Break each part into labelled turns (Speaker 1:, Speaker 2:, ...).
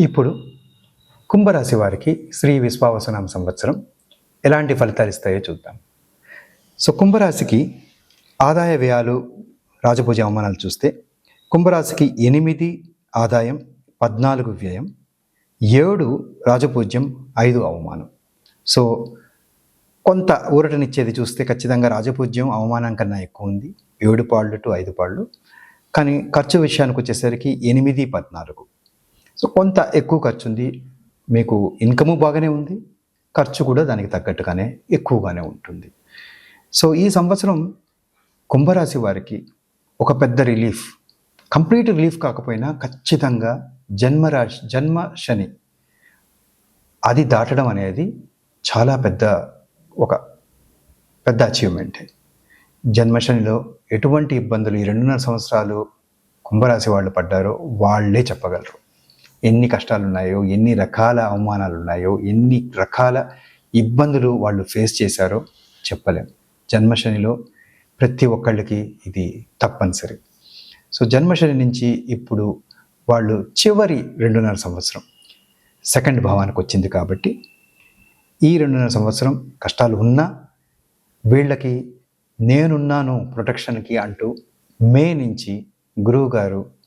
Speaker 1: ఇప్పుడు కుంభరాశి వారికి శ్రీ విశ్వావసనామ సంవత్సరం ఎలాంటి ఫలితాలు ఇస్తాయో చూద్దాం. సో కుంభరాశికి ఆదాయ వ్యయాలు రాజపూజ అవమానాలు చూస్తే కుంభరాశికి ఎనిమిది ఆదాయం పద్నాలుగు వ్యయం ఏడు రాజపూజ్యం ఐదు అవమానం. సో కొంత ఊరటనిచ్చేది చూస్తే ఖచ్చితంగా రాజపూజ్యం అవమానం కన్నా ఎక్కువ ఉంది. ఏడు పాళ్ళు టు ఐదు పాళ్ళు. కానీ ఖర్చు విషయానికి వచ్చేసరికి ఎనిమిది పద్నాలుగు. సో కొంత ఎక్కువ ఖర్చు ఉంది. మీకు ఇన్కము బాగానే ఉంది. ఖర్చు కూడా దానికి తగ్గట్టుగానే ఎక్కువగానే ఉంటుంది. సో ఈ సంవత్సరం కుంభరాశి వారికి ఒక పెద్ద రిలీఫ్ కంప్లీట్ రిలీఫ్ కాకపోయినా ఖచ్చితంగా జన్మరాశి జన్మ శని అది దాటడం అనేది చాలా పెద్ద ఒక పెద్ద అచీవ్మెంట్ జన్మశనిలో ఎటువంటి ఇబ్బందులు ఈ రెండున్నర సంవత్సరాలు కుంభరాశి వాళ్ళు పడ్డారో వాళ్ళే చెప్పగలరు. ఎన్ని కష్టాలు ఉన్నాయో ఎన్ని రకాల అవమానాలు ఉన్నాయో ఎన్ని రకాల ఇబ్బందులు వాళ్ళు ఫేస్ చేశారో చెప్పలేం. జన్మశనిలో ప్రతి ఒక్కళ్ళకి ఇది తప్పనిసరి. సో జన్మశని నుంచి ఇప్పుడు వాళ్ళు చివరి రెండున్నర సంవత్సరం. సెకండ్ భావానికి వచ్చింది కాబట్టి ఈ రెండున్నర సంవత్సరం కష్టాలు ఉన్నా వీళ్ళకి నేనున్నాను ప్రొటెక్షన్కి అంటూ మే నుంచి గురువు గారు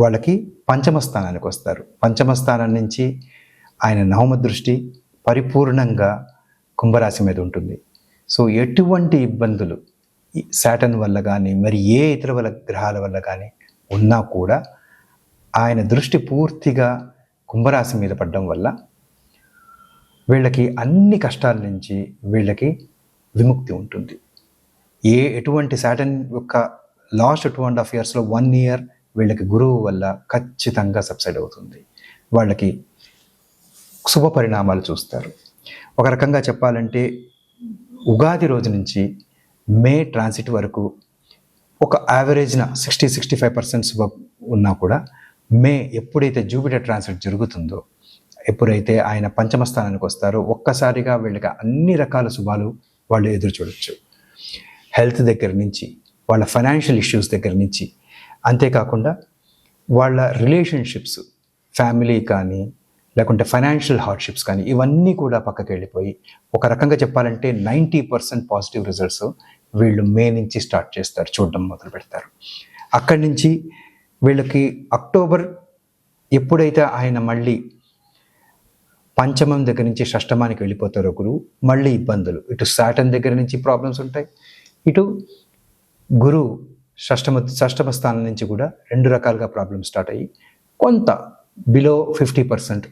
Speaker 1: వాళ్ళకి పంచమ స్థానానికి వస్తారు. పంచమ స్థానం నుంచి ఆయన నవమ దృష్టి పరిపూర్ణంగా కుంభరాశి మీద ఉంటుంది. సో ఎటువంటి ఇబ్బందులు శాటన్ వల్ల కానీ మరి ఏ ఇతర వల్ల గ్రహాల వల్ల కానీ ఉన్నా కూడా ఆయన దృష్టి పూర్తిగా కుంభరాశి మీద పడడం వల్ల వీళ్ళకి అన్ని కష్టాల నుంచి వీళ్ళకి విముక్తి ఉంటుంది. ఏ ఎటువంటి శాటన్ యొక్క లాస్ట్ టూ అండ్ హాఫ్ ఇయర్స్లో వన్ ఇయర్ వీళ్ళకి గురువు వల్ల ఖచ్చితంగా సబ్సైడ్ అవుతుంది. వాళ్ళకి శుభ పరిణామాలు చూస్తారు. ఒక రకంగా చెప్పాలంటే ఉగాది రోజు నుంచి మే ట్రాన్సిట్ వరకు ఒక యావరేజ్న సిక్స్టీ సిక్స్టీ ఫైవ్ పర్సెంట్ శుభ ఉన్నా కూడా మే ఎప్పుడైతే జూపిటర్ ట్రాన్సిట్ జరుగుతుందో ఎప్పుడైతే ఆయన పంచమ స్థానానికి వస్తారో ఒక్కసారిగా వీళ్ళకి అన్ని రకాల శుభాలు వాళ్ళు ఎదురు చూడొచ్చు. హెల్త్ దగ్గర నుంచి వాళ్ళ ఫైనాన్షియల్ ఇష్యూస్ దగ్గర నుంచి అంతేకాకుండా వాళ్ళ రిలేషన్షిప్స్ ఫ్యామిలీ కానీ లేకుంటే ఫైనాన్షియల్ హార్డ్షిప్స్ కానీ ఇవన్నీ కూడా పక్కకి వెళ్ళిపోయి ఒక రకంగా చెప్పాలంటే నైంటీ పర్సెంట్ పాజిటివ్ రిజల్ట్స్ వీళ్ళు మే నుంచి స్టార్ట్ చేస్తారు చూడడం మొదలు పెడతారు. అక్కడి నుంచి వీళ్ళకి అక్టోబర్ ఎప్పుడైతే ఆయన మళ్ళీ పంచమం దగ్గర నుంచి షష్టమానికి వెళ్ళిపోతారో గురువు మళ్ళీ ఇబ్బందులు. ఇటు సాటన్ దగ్గర నుంచి ప్రాబ్లమ్స్ ఉంటాయి. ఇటు గురువు షష్టమ షష్టమ స్థానం నుంచి కూడా రెండు రకాలుగా ప్రాబ్లమ్స్ స్టార్ట్ అయ్యి కొంత బిలో ఫిఫ్టీ పర్సెంట్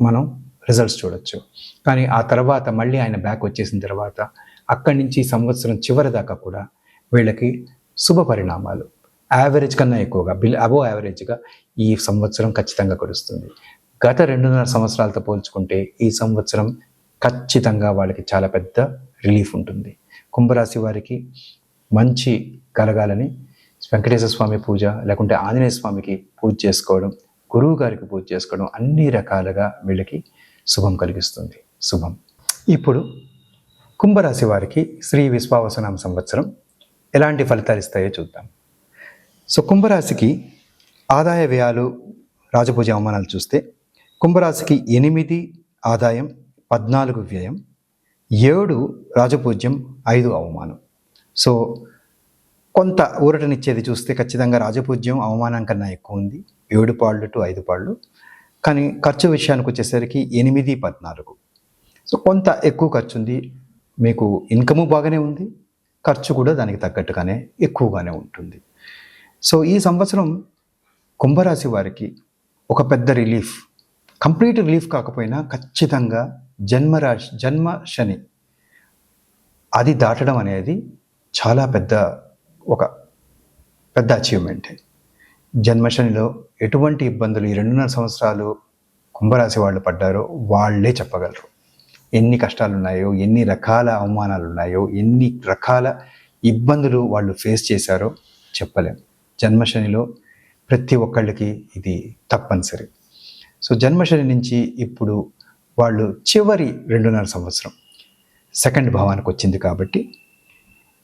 Speaker 1: మనం రిజల్ట్స్ చూడొచ్చు. కానీ ఆ తర్వాత మళ్ళీ ఆయన బ్యాక్ వచ్చేసిన తర్వాత అక్కడి నుంచి సంవత్సరం చివరి దాకా కూడా వీళ్ళకి శుభ పరిణామాలు. యావరేజ్ కన్నా ఎక్కువగా బిల్ అబో యావరేజ్గా ఈ సంవత్సరం ఖచ్చితంగా కురుస్తుంది. గత రెండున్నర సంవత్సరాలతో పోల్చుకుంటే ఈ సంవత్సరం ఖచ్చితంగా వాళ్ళకి చాలా పెద్ద రిలీఫ్ ఉంటుంది. కుంభరాశి వారికి మంచి కలగాలని వెంకటేశ్వర స్వామి పూజ లేకుంటే ఆంజనేయ స్వామికి పూజ చేసుకోవడం గురువు గారికి పూజ చేసుకోవడం అన్ని రకాలుగా వీళ్ళకి శుభం కలిగిస్తుంది. శుభం. ఇప్పుడు కుంభరాశి వారికి శ్రీ విశ్వావసనామ సంవత్సరం ఎలాంటి ఫలితాలు ఇస్తాయో చూద్దాం. సో కుంభరాశికి ఆదాయ వ్యయాలు రాజపూజ అవమానాలు చూస్తే కుంభరాశికి ఎనిమిది ఆదాయం పద్నాలుగు వ్యయం ఏడు రాజపూజ్యం ఐదు అవమానం. సో కొంత ఊరటనిచ్చేది చూస్తే ఖచ్చితంగా రాజపూజ్యం అవమానం కన్నా ఎక్కువ ఉంది ఏడు పాళ్ళు టు ఐదు పాళ్ళు. కానీ ఖర్చు విషయానికి వచ్చేసరికి ఎనిమిది పద్నాలుగు. సో కొంత ఎక్కువ ఖర్చు ఉంది మీకు ఇన్కము బాగానే ఉంది. ఖర్చు కూడా దానికి తగ్గట్టుగానే ఎక్కువగానే ఉంటుంది. సో ఈ సంవత్సరం కుంభరాశి వారికి ఒక పెద్ద రిలీఫ్ కంప్లీట్ రిలీఫ్ కాకపోయినా ఖచ్చితంగా జన్మరాశి జన్మ శని అది దాటడం అనేది చాలా పెద్ద ఒక పెద్ద అచీవ్మెంట్ జన్మశనిలో ఎటువంటి ఇబ్బందులు ఈ రెండున్నర సంవత్సరాలు కుంభరాశి వాళ్ళు పడ్డారో వాళ్ళే చెప్పగలరు. ఎన్ని కష్టాలు ఉన్నాయో ఎన్ని రకాల అవమానాలు ఉన్నాయో ఎన్ని రకాల ఇబ్బందులు వాళ్ళు ఫేస్ చేశారో చెప్పలేము జన్మశనిలో ప్రతి ఒక్కళ్ళకి ఇది తప్పనిసరి. సో జన్మశని నుంచి ఇప్పుడు వాళ్ళు చివరి రెండున్నర సంవత్సరం. సెకండ్ భావానికి వచ్చింది కాబట్టి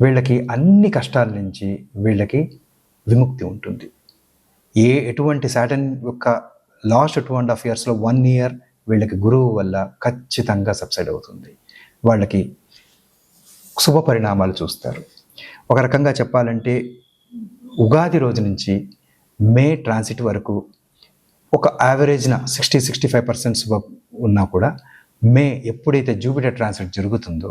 Speaker 1: వీళ్ళకి అన్ని కష్టాల నుంచి వీళ్ళకి విముక్తి ఉంటుంది. ఏ ఎటువంటి శాటన్ యొక్క లాస్ట్ టూ అండ్ హాఫ్ ఇయర్స్లో వన్ ఇయర్ వీళ్ళకి గురువు వల్ల ఖచ్చితంగా సబ్సైడ్ అవుతుంది. వాళ్ళకి శుభ పరిణామాలు చూస్తారు. ఒక రకంగా చెప్పాలంటే ఉగాది రోజు నుంచి మే ట్రాన్సిట్ వరకు ఒక యావరేజ్న సిక్స్టీ సిక్స్టీ ఫైవ్ పర్సెంట్ శుభ ఉన్నా కూడా మే ఎప్పుడైతే జూపిటర్ ట్రాన్సిట్ జరుగుతుందో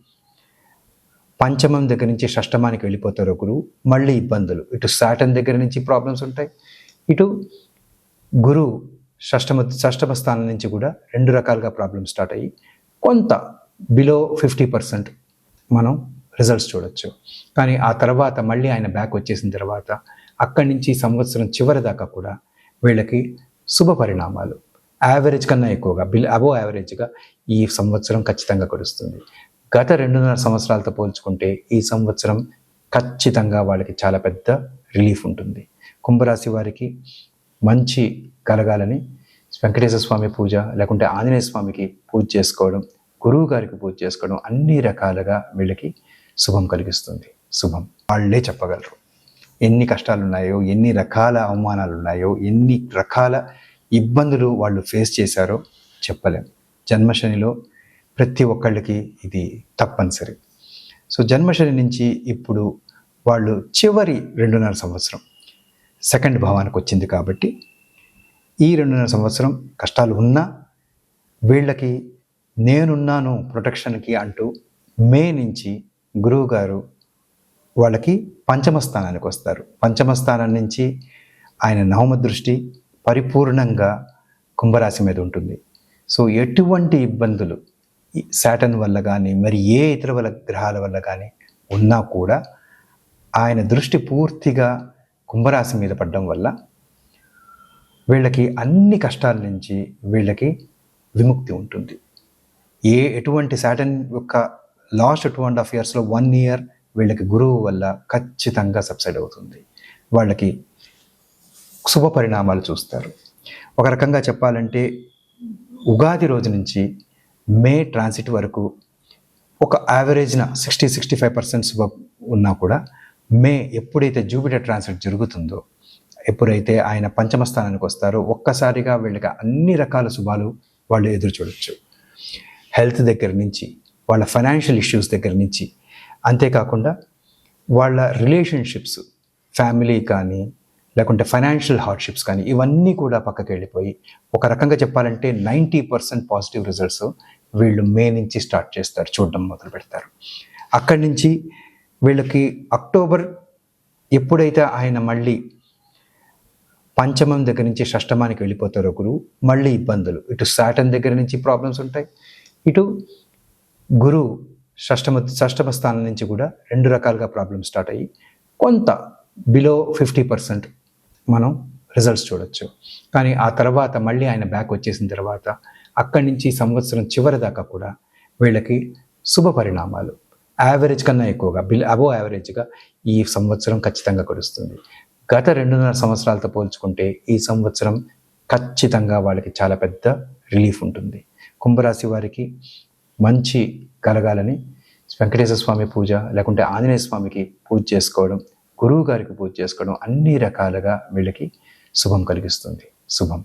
Speaker 1: పంచమం దగ్గర నుంచి షష్టమానికి వెళ్ళిపోతారో గురువు. మళ్ళీ ఇబ్బందులు. ఇటు సాటన్ దగ్గర నుంచి ప్రాబ్లమ్స్ ఉంటాయి. ఇటు గురువు షష్టమ షష్టమ స్థానం నుంచి కూడా రెండు రకాలుగా ప్రాబ్లమ్స్ స్టార్ట్ అయ్యి కొంత బిలో ఫిఫ్టీ పర్సెంట్ మనం రిజల్ట్స్ చూడొచ్చు. కానీ ఆ తర్వాత మళ్ళీ ఆయన బ్యాక్ వచ్చేసిన తర్వాత అక్కడి నుంచి సంవత్సరం చివరి దాకా కూడా వీళ్ళకి శుభ పరిణామాలు. యావరేజ్ కన్నా ఎక్కువగా బిల్ అబో యావరేజ్గా ఈ సంవత్సరం ఖచ్చితంగా కురుస్తుంది. గత రెండున్నర సంవత్సరాలతో పోల్చుకుంటే ఈ సంవత్సరం ఖచ్చితంగా వాళ్ళకి చాలా పెద్ద రిలీఫ్ ఉంటుంది. కుంభరాశి వారికి మంచి కలగాలని వెంకటేశ్వర స్వామి పూజ లేకుంటే ఆంజనేయ స్వామికి పూజ చేసుకోవడం గురువు గారికి పూజ చేసుకోవడం అన్ని రకాలుగా వీళ్ళకి శుభం కలిగిస్తుంది. శుభం. వాళ్ళే చెప్పగలరు. ఎన్ని కష్టాలు ఉన్నాయో ఎన్ని రకాల అవమానాలు ఉన్నాయో ఎన్ని రకాల ఇబ్బందులు వాళ్ళు ఫేస్ చేశారో చెప్పలేం. జన్మశనిలో ప్రతి ఒక్కళ్ళకి ఇది తప్పనిసరి. సో జన్మశని నుంచి ఇప్పుడు వాళ్ళు చివరి రెండున్నర సంవత్సరం. సెకండ్ భావానికి వచ్చింది కాబట్టి ఈ రెండున్నర సంవత్సరం కష్టాలు ఉన్నా వీళ్ళకి నేనున్నాను ప్రొటెక్షన్కి అంటూ మే నుంచి గురువు గారు వాళ్ళకి పంచమ స్థానానికి వస్తారు. పంచమ స్థానం నుంచి ఆయన నవమ దృష్టి పరిపూర్ణంగా కుంభరాశి మీద ఉంటుంది. సో ఎటువంటి ఇబ్బందులు శాటన్ వల్ల కానీ మరి ఏ ఇతర వల్ల గ్రహాల వల్ల కానీ ఉన్నా కూడా ఆయన దృష్టి పూర్తిగా కుంభరాశి మీద పడడం వల్ల వీళ్ళకి అన్ని కష్టాల నుంచి వీళ్ళకి విముక్తి ఉంటుంది. ఏ ఎటువంటి శాటన్ యొక్క లాస్ట్ టూ అండ్ హాఫ్ ఇయర్స్లో వన్ ఇయర్ వీళ్ళకి గురువు వల్ల ఖచ్చితంగా సబ్సైడ్ అవుతుంది. వాళ్ళకి శుభ పరిణామాలు చూస్తారు. ఒక రకంగా చెప్పాలంటే ఉగాది రోజు నుంచి మే ట్రాన్సిట్ వరకు ఒక యావరేజ్న సిక్స్టీ సిక్స్టీ ఫైవ్ పర్సెంట్ ఉన్నా కూడా మే ఎప్పుడైతే జూపిటర్ ట్రాన్సిట్ జరుగుతుందో ఎప్పుడైతే ఆయన పంచమ స్థానానికి వస్తారో ఒక్కసారిగా వీళ్ళకి అన్ని రకాల శుభాలు వాళ్ళు ఎదురు చూడొచ్చు. హెల్త్ దగ్గర నుంచి వాళ్ళ ఫైనాన్షియల్ ఇష్యూస్ దగ్గర నుంచి అంతేకాకుండా వాళ్ళ రిలేషన్షిప్స్ ఫ్యామిలీ కానీ లేకుంటే ఫైనాన్షియల్ హార్డ్షిప్స్ కానీ ఇవన్నీ కూడా పక్కకి వెళ్ళిపోయి ఒక రకంగా చెప్పాలంటే నైంటీ పర్సెంట్ పాజిటివ్ రిజల్ట్స్ వీళ్ళు మే నుంచి స్టార్ట్ చేస్తారు చూడడం మొదలు పెడతారు. అక్కడి నుంచి వీళ్ళకి అక్టోబర్ ఎప్పుడైతే ఆయన మళ్ళీ పంచమం దగ్గర నుంచి షష్టమానికి వెళ్ళిపోతారో గురువు మళ్ళీ ఇబ్బందులు. ఇటు సాటన్ దగ్గర నుంచి ప్రాబ్లమ్స్ ఉంటాయి. ఇటు గురువు షష్టమ షష్టమ స్థానం నుంచి కూడా రెండు రకాలుగా ప్రాబ్లమ్స్ స్టార్ట్ అయ్యి కొంత బిలో ఫిఫ్టీ పర్సెంట్ మనం రిజల్ట్స్ చూడొచ్చు. కానీ ఆ తర్వాత మళ్ళీ ఆయన బ్యాక్ వచ్చేసిన తర్వాత అక్కడి నుంచి సంవత్సరం చివరి దాకా కూడా వీళ్ళకి శుభ పరిణామాలు. యావరేజ్ కన్నా ఎక్కువగా బిల్ అబో యావరేజ్గా ఈ సంవత్సరం ఖచ్చితంగా కురుస్తుంది. గత రెండున్నర సంవత్సరాలతో పోల్చుకుంటే ఈ సంవత్సరం ఖచ్చితంగా వాళ్ళకి చాలా పెద్ద రిలీఫ్ ఉంటుంది. కుంభరాశి వారికి మంచి కలగాలని వెంకటేశ్వర స్వామి పూజ లేకుంటే ఆంజనేయ స్వామికి పూజ చేసుకోవడం గురువు గారికి పూజ చేసుకోవడం అన్ని రకాలుగా వీళ్ళకి శుభం కలిగిస్తుంది. శుభం.